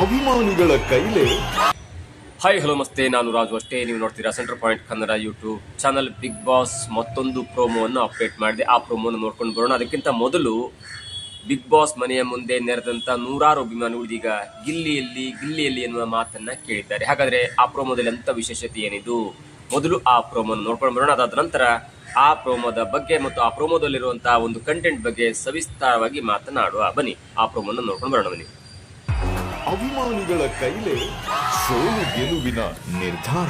ಅಭಿಮಾನಿಗಳ ಕೈಲೇ. Hi hello ಮಸ್ತೆ ನಾನು ರಾಜು ಅಷ್ಟೇ. ನೀವು ನೋಡ್ತೀರಾ center point Kannada YouTube channel Bigg Boss ಮತ್ತೊಂದು ಪ್ರೋಮೋವನ್ನು ಅಪ್ಡೇಟ್ ಮಾಡಿದೆ. ಆ ಪ್ರೋಮೋನ ನೋಡ್ಕೊಂಡು ಬರೋಣ. ಅದಕ್ಕಿಂತ ಮೊದಲು ಬಿಗ್ ಬಾಸ್ ಮನೆಯ ಮುಂದೆ ನೆರೆದಂತ ನೂರಾರು ಅಭಿಮಾನಿಗಳು ಈಗ ಗಿಲ್ಲಿಯಲ್ಲಿ ಗಿಲ್ಲಿಯಲ್ಲಿ ಎನ್ನುವ ಮಾತನ್ನ ಕೇಳಿದ್ದಾರೆ. ಹಾಗಾದ್ರೆ ಆ ಪ್ರೋಮೋದಲ್ಲಿ ಅಂತ ವಿಶೇಷತೆ ಏನಿದು? ಮೊದಲು ಆ ಪ್ರೋಮೋನ ನೋಡ್ಕೊಂಡು ಬರೋಣ. ಅದಾದ ನಂತರ ಆ ಪ್ರೋಮೋದ ಬಗ್ಗೆ ಮತ್ತು ಆ ಪ್ರೋಮೋದಲ್ಲಿರುವಂತಹ ಒಂದು ಕಂಟೆಂಟ್ ಬಗ್ಗೆ ಸವಿಸ್ತಾರವಾಗಿ ಮಾತನಾಡುವ. ಬನ್ನಿ, ಆ ಪ್ರೋಮೋನ ನೋಡ್ಕೊಂಡು ಬರೋಣ ಬನ್ನಿ. ಅಭಿಮಾನಿಗಳ ಕೈಲೇ ಸೋಲು ಗೆಲುವಿನ ನಿರ್ಧಾರ.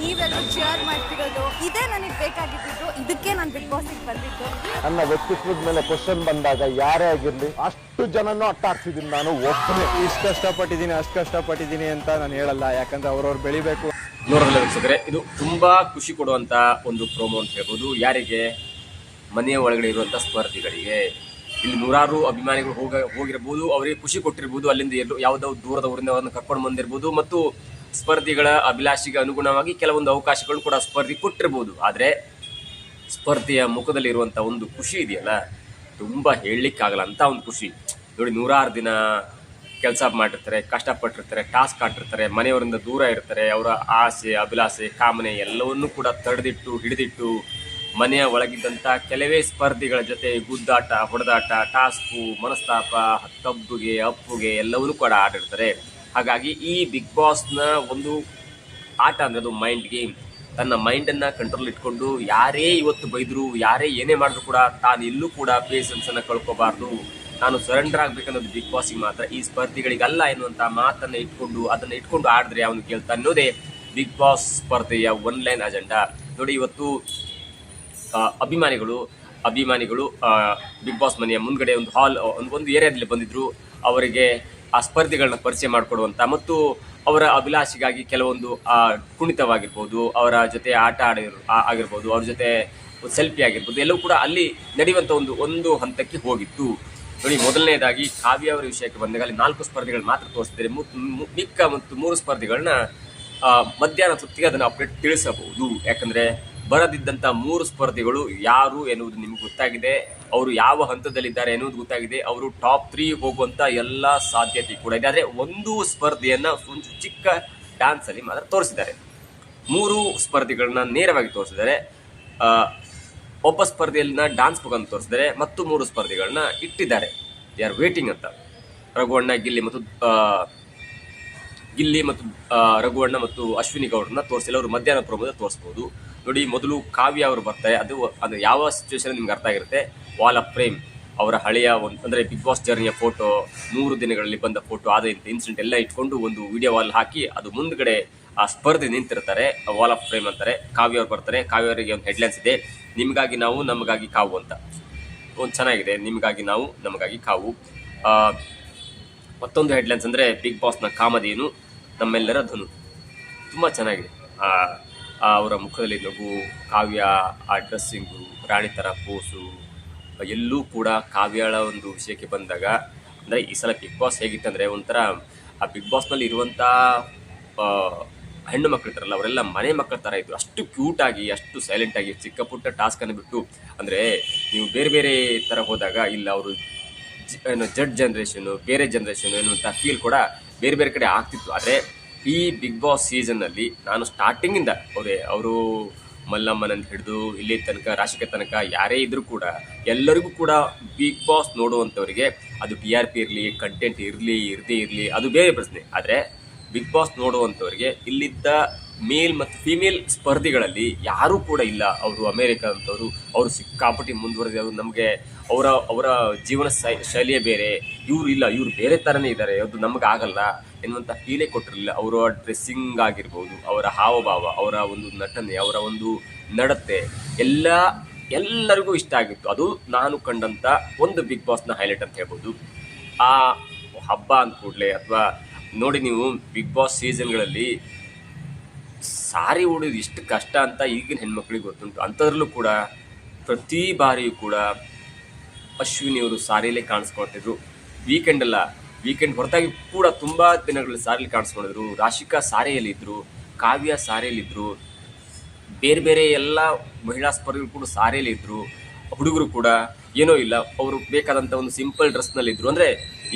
ನೀವೆಲ್ಲರೂ ಚೇರ್ ಮಾಡ್ತಿರೋದು ಇದೇ ನನಗೆ ಬೇಕಾಗಿದ್ದು ಇದಕ್ಕೆ ನಾನು ಬಿಗ್ ಬಾಸ್ಗೆ ಬಂದಿದ್ದು. ನನ್ನ ವ್ಯಕ್ತಿತ್ವದ ಮೇಲೆ ಕ್ವಶನ್ ಬಂದಾಗ ಯಾರೇ ಆಗಿರ್ಲಿ ಅಷ್ಟು ಜನನು ಅಟ್ಟಾಡ್ತಿದ್ದೀನಿ ನಾನು ಒಬ್ಬನೇ ಇಷ್ಟು ಕಷ್ಟಪಟ್ಟಿದ್ದೀನಿ ಅಷ್ಟು ಕಷ್ಟಪಟ್ಟಿದ್ದೀನಿ ಅಂತ ನಾನು ಹೇಳಲ್ಲ. ಯಾಕಂದ್ರೆ ಅವ್ರವ್ರು ಬೆಳಿಬೇಕು. ನೋಡೋದಿಲ್ಲ ವೀಕ್ಷಕರೇ ಇದು ತುಂಬಾ ಖುಷಿ ಕೊಡುವಂತ ಒಂದು ಪ್ರೋಮೋ ಅಂತ ಹೇಳ್ಬೋದು. ಯಾರಿಗೆ? ಮನೆಯ ಒಳಗಡೆ ಇರುವಂತ ಸ್ಪರ್ಧಿಗಳಿಗೆ. ಇಲ್ಲಿ ನೂರಾರು ಅಭಿಮಾನಿಗಳು ಹೋಗ ಹೋಗಿರ್ಬೋದು, ಅವರಿಗೆ ಖುಷಿ ಕೊಟ್ಟಿರ್ಬೋದು, ಅಲ್ಲಿಂದ ಎಲ್ಲೋ ಯಾವುದೋ ದೂರದ ಊರಿಂದ ಅವರನ್ನು ಕರ್ಕೊಂಡು ಬಂದಿರ್ಬೋದು ಮತ್ತು ಸ್ಪರ್ಧಿಗಳ ಅಭಿಲಾಷೆಗೆ ಅನುಗುಣವಾಗಿ ಕೆಲವೊಂದು ಅವಕಾಶಗಳು ಕೂಡ ಸ್ಪರ್ಧಿ ಕೊಟ್ಟಿರ್ಬೋದು. ಆದರೆ ಸ್ಪರ್ಧೆಯ ಮುಖದಲ್ಲಿ ಇರುವಂತ ಒಂದು ಖುಷಿ ಇದೆಯಲ್ಲ, ತುಂಬಾ ಹೇಳಲಿಕ್ಕಾಗಲ್ಲ ಅಂತ ಒಂದು ಖುಷಿ. ನೋಡಿ, ನೂರಾರು ದಿನ ಕೆಲಸ ಮಾಡಿರ್ತಾರೆ, ಕಷ್ಟಪಟ್ಟಿರ್ತಾರೆ, ಟಾಸ್ಕ್ ಆಟಿರ್ತಾರೆ ಮನೆಯವರಿಂದ ದೂರ ಇರ್ತಾರೆ, ಅವರ ಆಸೆ, ಅಭಿಲಾಷೆ, ಕಾಮನೆ ಎಲ್ಲವನ್ನೂ ಕೂಡ ತಡೆದಿಟ್ಟು, ಹಿಡಿದಿಟ್ಟು ಮನೆಯ ಒಳಗಿದ್ದಂಥ ಕೆಲವೇ ಸ್ಪರ್ಧಿಗಳ ಜೊತೆ ಗುದ್ದಾಟ, ಹೊಡೆದಾಟ, ಟಾಸ್ಕು, ಮನಸ್ತಾಪ, ಕಬ್ಬುಗೆ, ಅಪ್ಪುಗೆ ಎಲ್ಲವನ್ನೂ ಕೂಡ ಆಡಿರ್ತಾರೆ ಹಾಗಾಗಿ ಈ ಬಿಗ್ ಬಾಸ್ನ ಒಂದು ಆಟ ಅಂದ್ರೆ ಅದು ಮೈಂಡ್ ಗೇಮ್ ತನ್ನ ಮೈಂಡನ್ನು ಕಂಟ್ರೋಲ್ ಇಟ್ಕೊಂಡು ಯಾರೇ ಇವತ್ತು ಬೈದರು, ಯಾರೇ ಏನೇ ಮಾಡಿದ್ರು ಕೂಡ ತಾನು ಇಲ್ಲೂ ಕೂಡ ಪೇಷನ್ಸನ್ನು ಕಳ್ಕೋಬಾರ್ದು. ನಾನು ಸರೆಂಡರ್ ಆಗಬೇಕನ್ನೋದು ಬಿಗ್ ಬಾಸಿಗೆ ಮಾತ್ರ, ಈ ಸ್ಪರ್ಧಿಗಳಿಗಲ್ಲ ಎನ್ನುವಂಥ ಮಾತನ್ನು ಇಟ್ಕೊಂಡು, ಅದನ್ನು ಇಟ್ಕೊಂಡು ಆಡಿದ್ರೆ ಅವನು ಕೇಳ್ತಾ ಅನ್ನೋದೇ ಬಿಗ್ ಬಾಸ್ ಸ್ಪರ್ಧೆಯ ಒನ್ ಲೈನ್ ಅಜೆಂಡಾ ನೋಡಿ, ಇವತ್ತು ಅಭಿಮಾನಿಗಳು ಅಭಿಮಾನಿಗಳು ಬಿಗ್ ಬಾಸ್ ಮನೆಯ ಮುಂದ್ಗಡೆ ಒಂದು ಹಾಲ್ ಒಂದು ಒಂದು ಏರಿಯಾದಲ್ಲಿ ಬಂದಿದ್ರು. ಅವರಿಗೆ ಆ ಸ್ಪರ್ಧಿಗಳನ್ನ ಪರಿಚಯ ಮಾಡಿಕೊಡುವಂಥ ಮತ್ತು ಅವರ ಅಭಿಲಾಷೆಗಾಗಿ ಕೆಲವೊಂದು ಕುಣಿತವಾಗಿರ್ಬೋದು, ಅವರ ಜೊತೆ ಆಟ ಆಡಿರ್ ಆಗಿರ್ಬೋದು, ಅವ್ರ ಜೊತೆ ಸೆಲ್ಫಿ ಆಗಿರ್ಬೋದು, ಎಲ್ಲವೂ ಕೂಡ ಅಲ್ಲಿ ನಡೆಯುವಂಥ ಒಂದು ಒಂದು ಹಂತಕ್ಕೆ ಹೋಗಿತ್ತು. ನೋಡಿ, ಮೊದಲನೇದಾಗಿ ಕಾವ್ಯ ಅವರ ವಿಷಯಕ್ಕೆ ಬಂದಾಗ ಅಲ್ಲಿ ನಾಲ್ಕು ಸ್ಪರ್ಧೆಗಳು ಮಾತ್ರ ಮು- ಮಿಕ್ಕ ಮತ್ತು ಮೂರು ಸ್ಪರ್ಧೆಗಳನ್ನ ಮಧ್ಯಾಹ್ನ ಸುತ್ತಿಗೆ ಅದನ್ನು ಅಪ್ಡೇಟ್ ತಿಳಿಸಬಹುದು. ಯಾಕಂದ್ರೆ ಬರದಿದ್ದಂಥ ಮೂರು ಸ್ಪರ್ಧಿಗಳು ಯಾರು ಎನ್ನುವುದು ನಿಮ್ಗೆ ಗೊತ್ತಾಗಿದೆ. ಅವರು ಯಾವ ಹಂತದಲ್ಲಿದ್ದಾರೆ ಎನ್ನುವುದು ಗೊತ್ತಾಗಿದೆ. ಅವರು ಟಾಪ್ ತ್ರೀ ಹೋಗುವಂಥ ಎಲ್ಲ ಸಾಧ್ಯತೆ ಕೂಡ ಇದೆ. ಆದರೆ ಒಂದು ಸ್ಪರ್ಧೆಯನ್ನು ಒಂದು ಚಿಕ್ಕ ಡ್ಯಾನ್ಸಲ್ಲಿ ಮಾತ್ರ ತೋರಿಸಿದ್ದಾರೆ. ಮೂರು ಸ್ಪರ್ಧಿಗಳನ್ನ ನೇರವಾಗಿ ತೋರಿಸಿದ್ದಾರೆ. ಒಬ್ಬ ಸ್ಪರ್ಧೆಯಲ್ಲಿನ ಡ್ಯಾನ್ಸ್ ಮುಖಾಂತರ ತೋರಿಸಿದ್ದಾರೆ. ಮತ್ತು ಮೂರು ಸ್ಪರ್ಧಿಗಳನ್ನ ಇಟ್ಟಿದ್ದಾರೆ. ದೇ ಆರ್ ವೇಟಿಂಗ್ ಅಂತ. ರಘುವಣ್ಣ, ಗಿಲ್ಲಿ ಮತ್ತು ಗಿಲ್ಲಿ ಮತ್ತು ರಘುವಣ್ಣ ಮತ್ತು ಅಶ್ವಿನಿ ಗೌಡ್ರನ್ನ ತೋರಿಸಿಲ್ಲ ಅವರು ಮಧ್ಯಾಹ್ನ ಪ್ರಮುಖ ತೋರಿಸ್ಬೋದು. ನೋಡಿ, ಮೊದಲು ಕಾವ್ಯ ಅವರು ಬರ್ತಾರೆ. ಅದು ಅದು ಯಾವ ಸಿಚುವೇಶನ್ ನಿಮ್ಗೆ ಅರ್ಥ ಆಗಿರುತ್ತೆ? ವಾಲ್ ಆಫ್ ಫ್ರೇಮ್ ಅವರ ಹಳೆಯ ಒಂದು ಅಂದರೆ ಬಿಗ್ ಬಾಸ್ ಜರ್ನಿಯ ಫೋಟೋ ಮೂರು ದಿನಗಳಲ್ಲಿ ಬಂದ ಫೋಟೋ ಆದ ಇನ್ಸಿಡೆಂಟ್ ಎಲ್ಲ ಇಟ್ಕೊಂಡು ಒಂದು ವಿಡಿಯೋ ವಾಲ್ ಹಾಕಿ ಅದು ಮುಂದ್ಗಡೆ ಆ ಸ್ಪರ್ಧೆ ನಿಂತಿರ್ತಾರೆ. ವಾಲ್ ಆಫ್ ಫ್ರೇಮ್ ಅಂತಾರೆ. ಕಾವ್ಯ ಅವ್ರು ಬರ್ತಾರೆ. ಕಾವ್ಯ ಅವರಿಗೆ ಒಂದು ಹೆಡ್ಲೈನ್ಸ್ ಇದೆ. ನಿಮಗಾಗಿ ನಾವು, ನಮಗಾಗಿ ಕಾವು ಅಂತ. ಒಂದು ಚೆನ್ನಾಗಿದೆ. ನಿಮಗಾಗಿ ನಾವು, ನಮಗಾಗಿ ಕಾವು ಮತ್ತೊಂದು ಹೆಡ್ಲೈನ್ಸ್ ಅಂದರೆ ಬಿಗ್ ಬಾಸ್ನ ಕಾಮಧೇನು, ನಮ್ಮೆಲ್ಲರ ಧನು. ತುಂಬ ಚೆನ್ನಾಗಿದೆ. ಅವರ ಮುಖದಲ್ಲಿ ನಗು ಕಾವ್ಯ, ಆ ಡ್ರೆಸ್ಸಿಂಗು ರಾಣಿ ಥರ ಪೋಸು ಎಲ್ಲೂ ಕೂಡ ಕಾವ್ಯಳ ಒಂದು ವಿಷಯಕ್ಕೆ ಬಂದಾಗ, ಅಂದರೆ ಈ ಸಲ ಬಿಗ್ ಬಾಸ್ ಹೇಗಿತ್ತಂದರೆ ಒಂಥರ, ಆ ಬಿಗ್ ಬಾಸ್ನಲ್ಲಿ ಇರುವಂಥ ಹೆಣ್ಣು ಮಕ್ಕಳು ಇರ್ತಾರಲ್ಲ ಅವರೆಲ್ಲ ಮನೆ ಮಕ್ಕಳ ಥರ ಇದ್ದರು ಅಷ್ಟು ಕ್ಯೂಟಾಗಿ ಅಷ್ಟು ಸೈಲೆಂಟಾಗಿ ಚಿಕ್ಕ ಪುಟ್ಟ ಟಾಸ್ಕನ್ನು ಬಿಟ್ಟು, ಅಂದರೆ ನೀವು ಬೇರೆ ಬೇರೆ ಥರ ಹೋದಾಗ, ಇಲ್ಲ ಅವರು ಏನು ಜಡ್ ಜನ್ರೇಷನು ಬೇರೆ ಜನ್ರೇಷನು ಎನ್ನುವಂಥ ಫೀಲ್ ಕೂಡ ಬೇರೆ ಬೇರೆ ಕಡೆ ಆಗ್ತಿತ್ತು. ಆದರೆ ಈ ಬಿಗ್ ಬಾಸ್ ಸೀಸನ್ನಲ್ಲಿ ನಾನು ಸ್ಟಾರ್ಟಿಂಗಿಂದ ಅವರೇ, ಅವರು ಮಲ್ಲಮ್ಮನಂತ ಹಿಡಿದು ಇಲ್ಲಿ ತನಕ, ರಾಶಿಕೆ ತನಕ ಯಾರೇ ಇದ್ರೂ ಕೂಡ ಎಲ್ಲರಿಗೂ ಕೂಡ ಬಿಗ್ ಬಾಸ್ ನೋಡುವಂಥವರಿಗೆ ಅದು ಟಿ ಆರ್ ಪಿ ಇರಲಿ ಕಂಟೆಂಟ್ ಇರಲಿ, ಇರದೇ ಇರಲಿ, ಅದು ಬೇರೆ ಪ್ರಶ್ನೆ. ಆದರೆ ಬಿಗ್ ಬಾಸ್ ನೋಡುವಂಥವರಿಗೆ ಇಲ್ಲಿದ್ದ ಮೇಲ್ ಮತ್ತು ಫಿಮೇಲ್ ಸ್ಪರ್ಧಿಗಳಲ್ಲಿ ಯಾರೂ ಕೂಡ ಇಲ್ಲ ಅವರು ಅಮೆರಿಕ ಅಂತವರು. ಅವರು ಸಿಕ್ಕಾಪಟ್ಟಿ ಅವರು ನಮಗೆ ಅವರ ಅವರ ಜೀವನ ಶೈಲಿಯೇ ಬೇರೆ. ಇವರು ಇಲ್ಲ, ಇವರು ಬೇರೆ ಥರನೇ ಇದ್ದಾರೆ. ಅದು ನಮಗೆ ಆಗಲ್ಲ. ಎನ್ನುವಂಥ ಫೀಲೇ ಕೊಟ್ಟಿರಲಿಲ್ಲ. ಅವರ ಡ್ರೆಸ್ಸಿಂಗ್ ಆಗಿರ್ಬೋದು, ಅವರ ಹಾವಭಾವ, ಅವರ ಒಂದು ನಟನೆ, ಅವರ ಒಂದು ನಡತೆ, ಎಲ್ಲ ಎಲ್ಲರಿಗೂ ಇಷ್ಟ ಆಗಿತ್ತು. ಅದು ನಾನು ಕಂಡಂಥ ಒಂದು ಬಿಗ್ ಬಾಸ್ನ ಹೈಲೈಟ್ ಅಂತ ಹೇಳ್ಬೋದು. ಆ ಹಬ್ಬ ಅಂದ ಕೂಡಲೇ ಅಥವಾ ನೋಡಿ ನೀವು ಬಿಗ್ ಬಾಸ್ ಸೀಸನ್ಗಳಲ್ಲಿ ಸಾರಿ ಉಡೋದು ಎಷ್ಟು ಕಷ್ಟ ಅಂತ ಈಗಿನ ಹೆಣ್ಮಕ್ಳಿಗೆ ಗೊತ್ತುಂಟು. ಅಂಥದ್ರಲ್ಲೂ ಕೂಡ ಪ್ರತಿ ಬಾರಿಯೂ ಕೂಡ ಅಶ್ವಿನಿಯವರು ಸಾರಿಯಲ್ಲೇ ಕಾಣಿಸ್ಕೊಳ್ತಿದ್ರು. ವೀಕೆಂಡ್ ಅಲ್ಲ ವೀಕೆಂಡ್ ಹೊರತಾಗಿ ಕೂಡ ತುಂಬ ದಿನಗಳಲ್ಲಿ ಸಾರಿಲಿ ಕಾಣಿಸ್ಕೊಂಡಿದ್ರು. ರಾಶಿಕಾ ಸಾರೆಯಲ್ಲಿದ್ದರು ಕಾವ್ಯ ಸಾರೆಯಲ್ಲಿದ್ದರು ಬೇರೆ ಬೇರೆ ಎಲ್ಲ ಮಹಿಳಾ ಸ್ಪರ್ಧಿಗಳು ಕೂಡ ಸಾರಿಯಲ್ಲಿದ್ದರು ಹುಡುಗರು ಕೂಡ. ಏನೋ ಇಲ್ಲ, ಅವರು ಬೇಕಾದಂಥ ಒಂದು ಸಿಂಪಲ್ ಡ್ರೆಸ್ನಲ್ಲಿದ್ದರು ಅಂದರೆ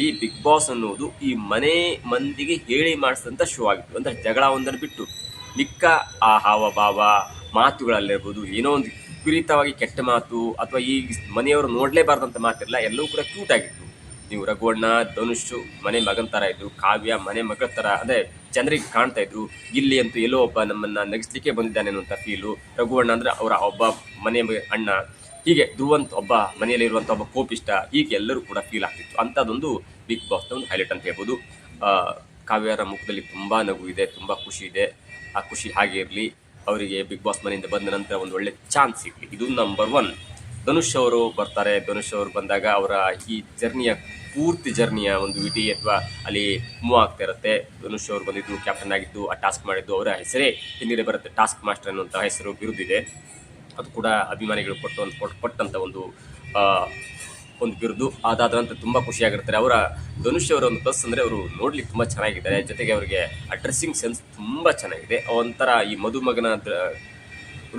ಈ ಬಿಗ್ ಬಾಸ್ ಅನ್ನೋದು ಈ ಮನೆ ಮಂದಿಗೆ ಹೇಳಿ ಮಾಡಿಸಿದಂಥ ಶೋ ಆಗಿತ್ತು. ಅಂದರೆ ಜಗಳ ಒಂದನ್ನು ಬಿಟ್ಟು ಮಿಕ್ಕ ಆ ಹಾವ ಭಾವ ಮಾತುಗಳಲ್ಲಿರ್ಬೋದು, ಏನೋ ಒಂದು ವಿಪರೀತವಾಗಿ ಕೆಟ್ಟ ಮಾತು ಅಥವಾ ಈ ಮನೆಯವರು ನೋಡಲೇಬಾರ್ದಂಥ ಮಾತಿರಲ್ಲ ಎಲ್ಲವೂ ಕೂಡ ಕ್ಯೂಟ್ ಆಗಿತ್ತು ನೀವು ರಘುವಣ್ಣ ಧನುಷ್ ಮನೆ ಮಗನ್ ತರ ಇದ್ರು, ಕಾವ್ಯ ಮನೆ ಮಗ ತರ, ಅಂದ್ರೆ ಜನರಿಗೆ ಕಾಣ್ತಾ ಇದ್ರು. ಇಲ್ಲಿ ಅಂತೂ ಎಲ್ಲೋ ಒಬ್ಬ ನಮ್ಮನ್ನ ನಗಿಸ್ಲಿಕ್ಕೆ ಬಂದಿದ್ದಾನೆ ಅಂತ ಫೀಲು ರಘುವಣ್ಣ ಅಂದ್ರೆ ಅವರ ಒಬ್ಬ ಮನೆ ಅಣ್ಣ. ಹೀಗೆ ಧ್ರುವಂತ ಒಬ್ಬ ಮನೆಯಲ್ಲಿ ಇರುವಂತ ಒಬ್ಬ ಕೋಪಿಷ್ಟ, ಹೀಗೆ ಎಲ್ಲರೂ ಕೂಡ ಫೀಲ್ ಆಗ್ತಿತ್ತು. ಅಂತದೊಂದು ಬಿಗ್ ಬಾಸ್ ಒಂದು ಹೈಲೈಟ್ ಅಂತ ಹೇಳ್ಬೋದು. ಕಾವ್ಯರ ಮುಖದಲ್ಲಿ ತುಂಬಾ ನಗು ಇದೆ, ತುಂಬಾ ಖುಷಿ ಇದೆ. ಆ ಖುಷಿ ಹಾಗೆ ಇರಲಿ. ಅವರಿಗೆ ಬಿಗ್ ಬಾಸ್ ಮನೆಯಿಂದ ಬಂದ ನಂತರ ಒಂದು ಒಳ್ಳೆ ಚಾನ್ಸ್ ಸಿಗಲಿ. ಇದು ನಂಬರ್ ಒನ್ ಧನುಷ್ ಅವರು ಬರ್ತಾರೆ. ಧನುಷ್ ಅವರು ಬಂದಾಗ ಅವರ ಈ ಜರ್ನಿಯ, ಪೂರ್ತಿ ಜರ್ನಿಯ ಒಂದು ವಿಟಿ ಅಥವಾ ಅಲ್ಲಿ ಮೂವ್ ಆಗ್ತಾ ಇರುತ್ತೆ. ಧನುಷ್ ಅವರು ಬಂದಿದ್ದು ಕ್ಯಾಪ್ಟನ್ ಆಗಿದ್ದು, ಆ ಟಾಸ್ಕ್ ಮಾಡಿದ್ದು ಅವರ ಹೆಸರೇ ಹಿಂದಿನ ಬರುತ್ತೆ. ಟಾಸ್ಕ್ ಮಾಸ್ಟರ್ ಅನ್ನುವಂಥ ಹೆಸರು ಬಿರುದಿದೆ. ಅದು ಕೂಡ ಅಭಿಮಾನಿಗಳು ಕೊಟ್ಟು ಒಂದು ಕೊಟ್ಟು ಕೊಟ್ಟಂಥ ಒಂದು ಒಂದು ಬಿರುದು. ಅದಾದ ನಂತರ ತುಂಬಾ ಖುಷಿಯಾಗಿರ್ತಾರೆ ಅವರ ಧನುಷ್ ಅವರ ಒಂದು ಪ್ಲಸ್ ಅಂದರೆ ಅವರು ನೋಡ್ಲಿಕ್ಕೆ ತುಂಬ ಚೆನ್ನಾಗಿದ್ದಾರೆ. ಜೊತೆಗೆ ಅವರಿಗೆ ಆ ಡ್ರೆಸ್ಸಿಂಗ್ ಸೆನ್ಸ್ ತುಂಬ ಚೆನ್ನಾಗಿದೆ. ಒಂಥರ ಈ ಮದುಮಗನ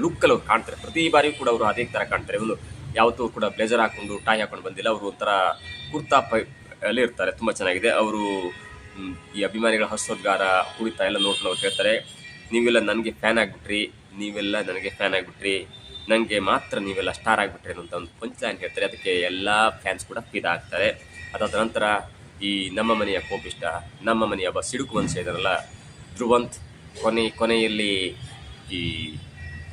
ಲುಕ್ಕಲ್ಲಿ ಅವ್ರು ಕಾಣ್ತಾರೆ. ಪ್ರತಿ ಬಾರಿಯೂ ಕೂಡ ಅವರು ಅದೇ ಥರ ಕಾಣ್ತಾರೆ. ಒಂದು ಯಾವತ್ತೂ ಕೂಡ ಬ್ಲೇಜರ್ ಹಾಕೊಂಡು ಟಾಯ್ ಹಾಕೊಂಡು ಬಂದಿಲ್ಲ. ಅವರು ಒಂಥರ ಕುರ್ತಾ ಪೈ ಅಲ್ಲಿ ಇರ್ತಾರೆ, ತುಂಬ ಚೆನ್ನಾಗಿದೆ. ಅವರು ಈ ಅಭಿಮಾನಿಗಳ ಹರ್ಷೋದ್ಗಾರ ಕುಡಿತಾ ಎಲ್ಲ ನೋಡ್ಕೊಂಡು ಅವ್ರು ಹೇಳ್ತಾರೆ, ನೀವೆಲ್ಲ ನನಗೆ ಫ್ಯಾನ್ ಆಗಿಬಿಟ್ರಿ, ನೀವೆಲ್ಲ ನನಗೆ ಫ್ಯಾನ್ ಆಗಿಬಿಟ್ರಿ ನನಗೆ ಮಾತ್ರ ನೀವೆಲ್ಲ ಸ್ಟಾರ್ ಆಗಿಬಿಟ್ರಿ ಅನ್ನೋಂಥ ಒಂದು ಪಂಚಲೈನ್ ಹೇಳ್ತಾರೆ. ಅದಕ್ಕೆ ಎಲ್ಲ ಫ್ಯಾನ್ಸ್ ಕೂಡ ಫಿದಾ ಆಗ್ತಾರೆ. ಅದಾದ ನಂತರ ಈ ನಮ್ಮ ಮನೆಯ ಕೋಪಿಷ್ಟ, ನಮ್ಮ ಮನೆಯ ಒಬ್ಬ ಸಿಡುಕು ಮನುಷ್ಯ ಇದಾರಲ್ಲ ಧ್ರುವಂತ್, ಕೊನೆ ಕೊನೆಯಲ್ಲಿ ಈ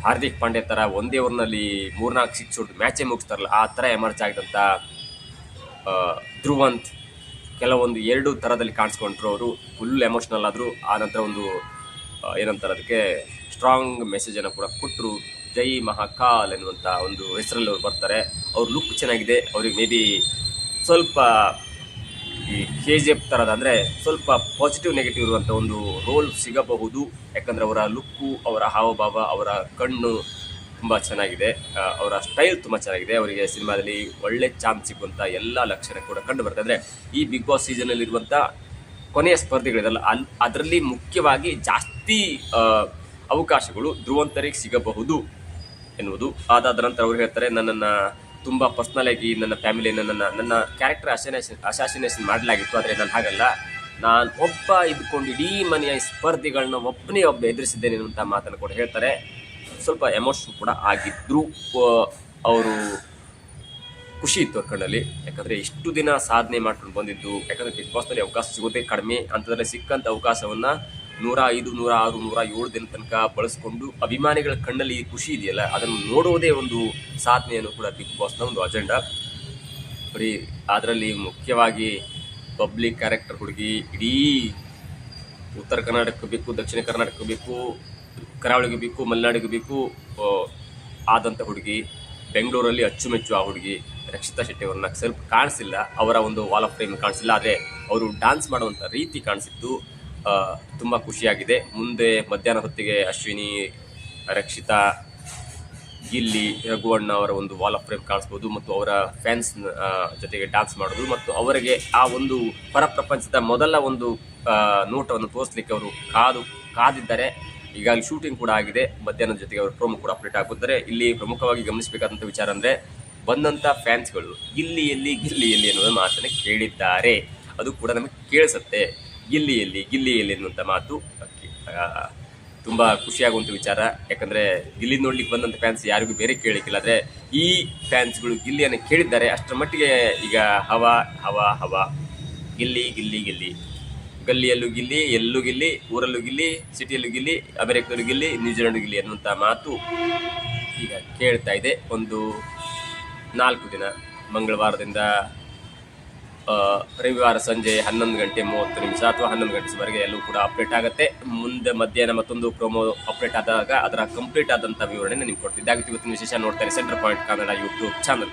ಹಾರ್ದಿಕ್ ಪಾಂಡೆ ಥರ ಒಂದೇ ಓವರ್ನಲ್ಲಿ ಮೂರ್ನಾಲ್ಕು ಸಿಕ್ಸ್ ಹೊಡೆದು ಮ್ಯಾಚೇ ಮುಗಿಸ್ತಾರಲ್ಲ, ಆ ಥರ ಎಮರ್ಜ್ ಆಗಿದಂಥ ಧ್ರುವಂತ್ ಕೆಲವೊಂದು ಎರಡು ಥರದಲ್ಲಿ ಕಾಣಿಸ್ಕೊಂಡ್ರು ಅವರು. ಫುಲ್ ಎಮೋಷ್ನಲ್ ಆದರು. ಆ ನಂತರ ಒಂದು ಏನಂತಾರೆ ಅದಕ್ಕೆ ಸ್ಟ್ರಾಂಗ್ ಮೆಸೇಜನ್ನು ಕೂಡ ಕೊಟ್ಟರು ಜೈ ಮಹಾಕಾಲ್ ಎನ್ನುವಂಥ ಒಂದು ಹೆಸರಲ್ಲಿ ಅವ್ರು ಬರ್ತಾರೆ. ಅವ್ರ ಲುಕ್ ಚೆನ್ನಾಗಿದೆ. ಅವ್ರಿಗೆ ಮೇ ಬಿ ಸ್ವಲ್ಪ ಈ ಕೆ ಜಿ ಎಫ್ ಥರದ ಅಂದರೆ ಸ್ವಲ್ಪ ಪಾಸಿಟಿವ್ ನೆಗೆಟಿವ್ ಇರುವಂಥ ಒಂದು ರೋಲ್ ಸಿಗಬಹುದು. ಯಾಕಂದರೆ ಅವರ ಲುಕ್ಕು ಅವರ ಹಾವಭಾವ, ಅವರ ಕಣ್ಣು ತುಂಬ ಚೆನ್ನಾಗಿದೆ. ಅವರ ಸ್ಟೈಲ್ ತುಂಬ ಚೆನ್ನಾಗಿದೆ. ಅವರಿಗೆ ಸಿನಿಮಾದಲ್ಲಿ ಒಳ್ಳೆ ಚಾನ್ಸ್ ಸಿಗುವಂಥ ಎಲ್ಲ ಲಕ್ಷಣ ಕೂಡ ಕಂಡು ಬರ್ತದೆ ಅಂದರೆ ಈ ಬಿಗ್ ಬಾಸ್ ಸೀಸನಲ್ಲಿರುವಂಥ ಕೊನೆಯ ಸ್ಪರ್ಧೆಗಳಿದಲ್ಲ, ಅಲ್, ಅದರಲ್ಲಿ ಮುಖ್ಯವಾಗಿ ಜಾಸ್ತಿ ಅವಕಾಶಗಳು ಧ್ರುವಂತರಿಗೆ ಸಿಗಬಹುದು ಎನ್ನುವುದು. ಅದಾದ ನಂತರ ಅವರು ಹೇಳ್ತಾರೆ, ನನ್ನನ್ನು ತುಂಬ ಪರ್ಸ್ನಲ್ ಆಗಿ ನನ್ನ ಫ್ಯಾಮಿಲಿ ನನ್ನ ನನ್ನ ಕ್ಯಾರೆಕ್ಟರ್ ಅಸಾನೇಷನ್ ಅಸಾಸಿನೇಷನ್ ಮಾಡಲಾಗಿತ್ತು, ಆದರೆ ನಾನು ಹಾಗಲ್ಲ. ನಾನು ಒಬ್ಬ ಇದ್ಕೊಂಡು ಇಡೀ ಮನೆಯ ಸ್ಪರ್ಧಿಗಳನ್ನ ಒಬ್ಬನೇ ಒಬ್ಬ ಎದುರಿಸಿದ್ದೇನೆ ಅಂತ ಮಾತನ್ನು ಕೂಡ ಹೇಳ್ತಾರೆ. ಸ್ವಲ್ಪ ಎಮೋಷನ್ ಕೂಡ ಆಗಿದ್ರು ಅವರು ಖುಷಿ ಇತ್ತು ಕಣ್ಣಲ್ಲಿ. ಯಾಕಂದ್ರೆ ಇಷ್ಟು ದಿನ ಸಾಧನೆ ಮಾಡ್ಕೊಂಡು ಬಂದಿದ್ದು, ಯಾಕಂದರೆ ಬಿಗ್ ಬಾಸ್ನಲ್ಲಿ ಅವಕಾಶ ಸಿಗೋದೇ ಕಡಿಮೆ, ಅಂಥದ್ರಲ್ಲಿ ಸಿಕ್ಕಂಥ ಅವಕಾಶವನ್ನ ನೂರ ಐದು, ನೂರ ಆರು, ನೂರ ಏಳು ದಿನ ತನಕ ಬಳಸ್ಕೊಂಡು ಅಭಿಮಾನಿಗಳ ಕಣ್ಣಲ್ಲಿ ಖುಷಿ ಇದೆಯಲ್ಲ? ಅದನ್ನು ನೋಡುವುದೇ ಒಂದು ಸಾಧನೆಯನ್ನು ಕೂಡ ಬಿಗ್ ಬಾಸ್ನ ಒಂದು ಅಜೆಂಡಾ. ಬರೀ ಅದರಲ್ಲಿ ಮುಖ್ಯವಾಗಿ ಪಬ್ಲಿಕ್ ಕ್ಯಾರೆಕ್ಟರ್ ಹುಡುಗಿ, ಇಡೀ ಉತ್ತರ ಕರ್ನಾಟಕಕ್ಕೆ ಬೇಕು, ದಕ್ಷಿಣ ಕರ್ನಾಟಕಕ್ಕೆ ಬೇಕು, ಕರಾವಳಿಗೆ ಬೇಕು, ಮಲೆನಾಡಿಗೆ ಬೇಕು ಆದಂಥ ಹುಡುಗಿ, ಬೆಂಗಳೂರಲ್ಲಿ ಅಚ್ಚುಮೆಚ್ಚು ಆ ಹುಡುಗಿ, ರಕ್ಷಿತಾ ಶೆಟ್ಟಿ ಅವ್ರನ್ನ ಸ್ವಲ್ಪ ಕಾಣಿಸಿಲ್ಲ, ಅವರ ಒಂದು ವಾಲ್ ಆಫ್ ಫ್ರೇಮ್ ಕಾಣಿಸಿಲ್ಲ, ಆದರೆ ಅವರು ಡ್ಯಾನ್ಸ್ ಮಾಡುವಂಥ ರೀತಿ ಕಾಣಿಸಿದ್ದು ತುಂಬ ಖುಷಿಯಾಗಿದೆ. ಮುಂದೆ ಮಧ್ಯಾಹ್ನ ಹೊತ್ತಿಗೆ ಅಶ್ವಿನಿ, ರಕ್ಷಿತಾ, ಗಿಲ್ಲಿ, ರಘುವಣ್ಣ ಅವರ ಒಂದು ವಾಲ್ ಆಫ್ ಫ್ರೇಮ್ ಕಾಣಿಸ್ಬೋದು ಮತ್ತು ಅವರ ಫ್ಯಾನ್ಸ್ ಜೊತೆಗೆ ಡ್ಯಾನ್ಸ್ ಮಾಡೋದು ಮತ್ತು ಅವರಿಗೆ ಆ ಒಂದು ಪರಪ್ರಪಂಚದ ಪ್ರಪಂಚದ ಮೊದಲ ಒಂದು ನೋಟವನ್ನು ತೋರಿಸ್ಲಿಕ್ಕೆ ಅವರು ಕಾದು, ಕಾದಿದ್ದಾರೆ ಈಗಾಗಲೇ ಶೂಟಿಂಗ್ ಕೂಡ ಆಗಿದೆ. ಮಧ್ಯಾಹ್ನದ ಜೊತೆಗೆ ಅವರು ಪ್ರೋಮೋ ಕೂಡ ಅಪ್ಡೇಟ್ ಆಗುತ್ತಾರೆ ಇಲ್ಲಿ ಪ್ರಮುಖವಾಗಿ ಗಮನಿಸಬೇಕಾದಂಥ ವಿಚಾರ ಅಂದರೆ ಬಂದಂಥ ಫ್ಯಾನ್ಸ್ಗಳು ಇಲ್ಲಿ ಎಲ್ಲಿ ಗಿಲ್ಲಿ ಎಲ್ಲಿ ಅನ್ನೋದನ್ನು ಮಾತನ್ನು ಕೇಳಿದ್ದಾರೆ. ಅದು ಕೂಡ ನಮಗೆ ಕೇಳಿಸುತ್ತೆ. ಗಿಲ್ಲಿಯಲ್ಲಿ ಗಿಲ್ಲಿಯಲ್ಲಿ ಅನ್ನುವಂಥ ಮಾತು ತುಂಬ ಖುಷಿಯಾಗುವಂಥ ವಿಚಾರ. ಯಾಕಂದರೆ ಗಿಲ್ಲಿ ನೋಡ್ಲಿಕ್ಕೆ ಬಂದಂಥ ಫ್ಯಾನ್ಸ್ ಯಾರಿಗೂ ಬೇರೆ ಕೇಳಲಿಕ್ಕಿಲ್ಲ ಆದರೆ ಈ ಫ್ಯಾನ್ಸ್ಗಳು ಗಿಲ್ಲಿಯನ್ನು ಕೇಳಿದ್ದಾರೆ, ಅಷ್ಟರ ಮಟ್ಟಿಗೆ ಈಗ ಹವಾ ಹವಾ ಹವಾ. ಗಿಲ್ಲಿ ಗಿಲ್ಲಿ ಗಿಲ್ಲಿ. ಗಲ್ಲಿಯಲ್ಲೂ ಗಿಲ್ಲಿ, ಎಲ್ಲೂ ಗಿಲ್ಲಿ, ಊರಲ್ಲೂ ಗಿಲ್ಲಿ ಸಿಟಿಯಲ್ಲೂ ಗಿಲ್ಲಿ, ಅಮೆರಿಕದಲ್ಲೂ ಗಿಲ್ಲಿ ನ್ಯೂಜಿಲೆಂಡ್ ಗಿಲ್ಲಿ ಅನ್ನುವಂಥ ಮಾತು ಈಗ ಕೇಳ್ತಾ ಇದೆ. ಒಂದು ನಾಲ್ಕು ದಿನ, ಮಂಗಳವಾರದಿಂದ ರವಿವಾರ ಸಂಜೆ ಹನ್ನೊಂದು ಗಂಟೆ ಮೂವತ್ತು ನಿಮಿಷ ಅಥವಾ ಹನ್ನೊಂದು ಗಂಟೆ ವರೆಗೆ ಎಲ್ಲವೂ ಕೂಡ ಅಪ್ಡೇಟ್ ಆಗುತ್ತೆ. ಮುಂದೆ ಮಧ್ಯಾಹ್ನ ಮತ್ತೊಂದು ಪ್ರೋಮೋ ಅಪ್ಡೇಟ್ ಆದಾಗ ಅದರ ಕಂಪ್ಲೀಟ್ ಆದಂಥ ವಿವರಣೆ ನಿಮ್ಗೆ ಕೊಡ್ತಿದ್ದೆ ಆಗಿತ್ತು ಇವತ್ತಿನ ವಿಶೇಷ ನೋಡ್ತಾರೆ center point Kannada YouTube channel